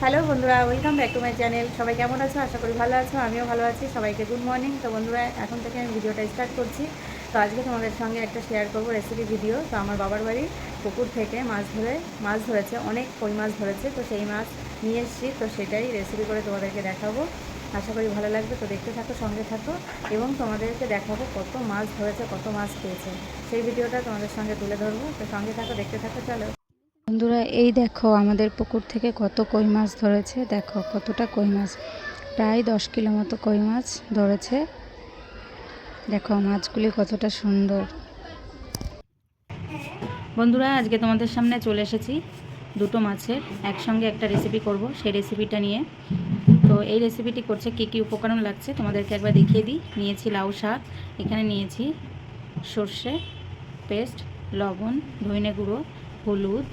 Hello বন্ধুরা welcome back to my channel সবাই কেমন আছো? আশা করি ভালো আছো, আমিও ভালো আছি। সবাইকে গুড মর্নিং তো বন্ধুরা, এখন থেকে আমি ভিডিওটা স্টার্ট করছি। তো আজকে তোমাদের সঙ্গে একটা শেয়ার করব রেসিপি ভিডিও তো আমার বাবার বাড়ি পুকুর থেকে মাছ ধরে, মাছ ধরেছে, অনেক কই মাছ ধরেছে। তো সেই মাছ নিয়ে এসেছি, তো সেটাই রেসিপি করে তোমাদেরকে দেখাবো। আশা করি ভালো লাগবে। তো দেখতে থাকো, সঙ্গে থাকো। এবং তোমাদেরকে দেখাবো কত মাছ ধরেছে, কত মাছ পেয়েছে সেই ভিডিওটা তোমাদের সঙ্গে তুলে ধরবো। তো সঙ্গে থাকো, দেখতে থাকো, চলো। বন্ধুরা, এই দেখো আমাদের পুকুর থেকে কত কই মাছ ধরেছে। দেখো কতটা কই মাছ। প্রায় দশ কিলো মতো কই মাছ ধরেছে। দেখো মাছগুলি কতটা সুন্দর। বন্ধুরা, আজকে তোমাদের সামনে চলে এসেছি দুটো মাছের। একসঙ্গে একটা রেসিপি করব, সেই রেসিপিটা নিয়ে। তো এই রেসিপিটি করছে কী কী উপকরণ লাগছে তোমাদেরকে একবার দেখিয়ে দিই। নিয়েছি লাউ শাক, এখানে নিয়েছি সর্ষে, পেস্ট, লবণ ধইনে গুঁড়ো হলুদ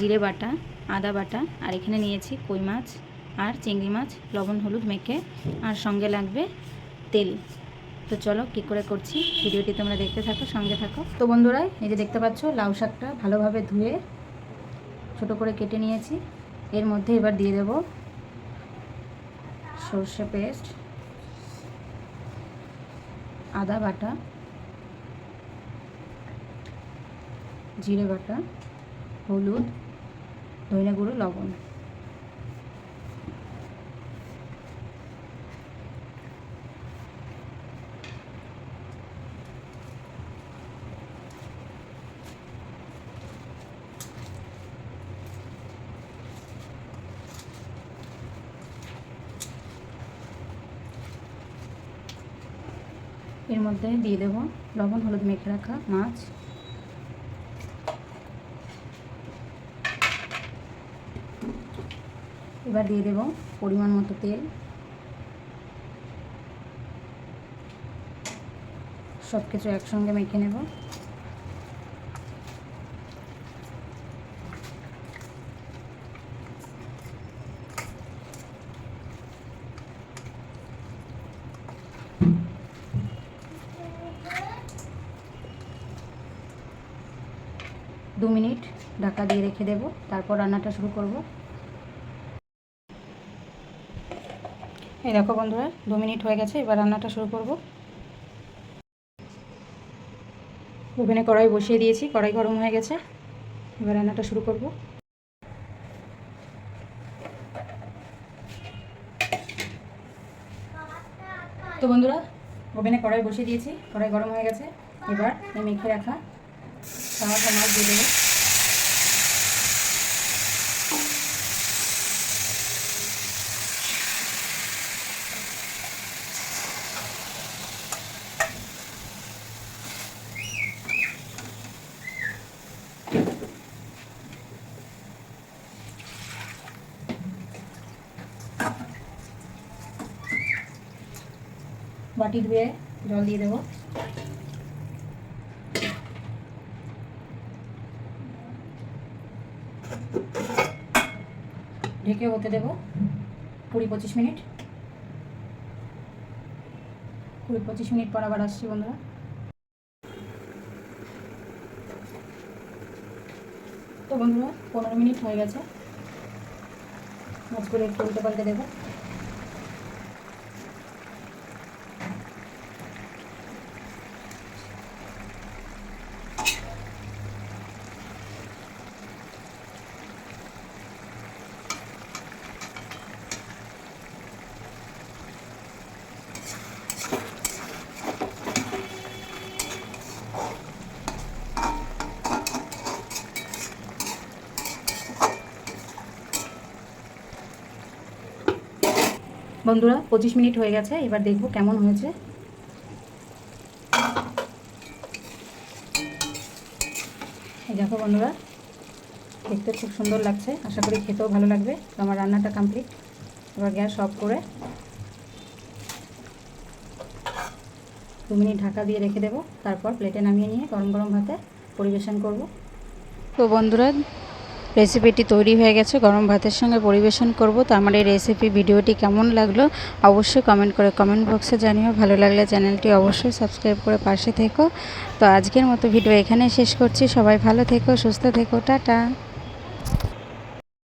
জিরে বাটা, আদা বাটা, আর এখানে নিয়েছি কই মাছ আর চিংড়ি মাছ, লবণ, হলুদ মেখে, আর সঙ্গে লাগবে তেল। তো চলো কী করে করছি? ভিডিওটি তোমরা দেখতে থাকো, সঙ্গে থাকো। তো বন্ধুরা, এই যে দেখতে পাচ্ছ, লাউ শাকটা ভালোভাবে ধুয়ে ছোট করে কেটে নিয়েছি। এর মধ্যে এবার দিয়ে দেব সর্ষে পেস্ট, আদা বাটা, জিরে বাটা, হলুদ ধনে গুঁড়ো লবণ। এর মধ্যে দিয়ে দেবো লবণ হলুদ মেখে রাখা মাছ। এবার দিয়ে দেব পরিমাণ মতো তেল। সব কিছু একসঙ্গে মেখে নেব। দু মিনিট ঢাকা দিয়ে রেখে দেব। তারপর রান্নাটা শুরু করব। এই দেখো বন্ধুরা, দু মিনিট হয়ে গেছে, এবার রান্নাটা শুরু করব। ওভেনে কড়াই বসিয়ে দিয়েছি, কড়াই গরম হয়ে গেছে, এবার রান্নাটা শুরু করব। তো বন্ধুরা, ওভেনে কড়াই বসিয়ে দিয়েছি, কড়াই গরম হয়ে গেছে, এবার মেখে রাখা টমাটো মাছ দিয়ে দেবো। বাটি ধুয়ে জল দিয়ে দেবো। ঢেকে হতে দেব কুড়ি পঁচিশ মিনিট। কুড়ি পঁচিশ মিনিট পর আবার আসছি বন্ধুরা। তো বন্ধুরা, পনেরো মিনিট হয়ে গেছে। মাছগুলো একটু উল্টে পাল্টে দেবো। বন্ধুরা, পঁচিশ মিনিট হয়ে গেছে, এবার দেখব কেমন হয়েছে। দেখো বন্ধুরা, দেখতে খুব সুন্দর লাগছে, আশা করি খেতেও ভালো লাগবে। তো আমার রান্নাটা কমপ্লিট এবার গ্যাস অফ করে দু মিনিট ঢাকা দিয়ে রেখে দেবো। তারপর প্লেটে নামিয়ে নিয়ে গরম গরম ভাতে পরিবেশন করব। তো বন্ধুরা রেসিপিটি তৈরি হয়ে গেছে, গরম ভাতের সঙ্গে পরিবেশন করব। তো আমার এই রেসিপি ভিডিওটি কেমন লাগল অবশ্যই কমেন্ট করে কমেন্ট বক্সে জানিও। ভালো লাগলে চ্যানেলটি অবশ্যই সাবস্ক্রাইব করে পাশে থেকো। তো আজকের মতো ভিডিও এখানে শেষ করছি। সবাই ভালো থেকো, সুস্থ থেকো। টাটা।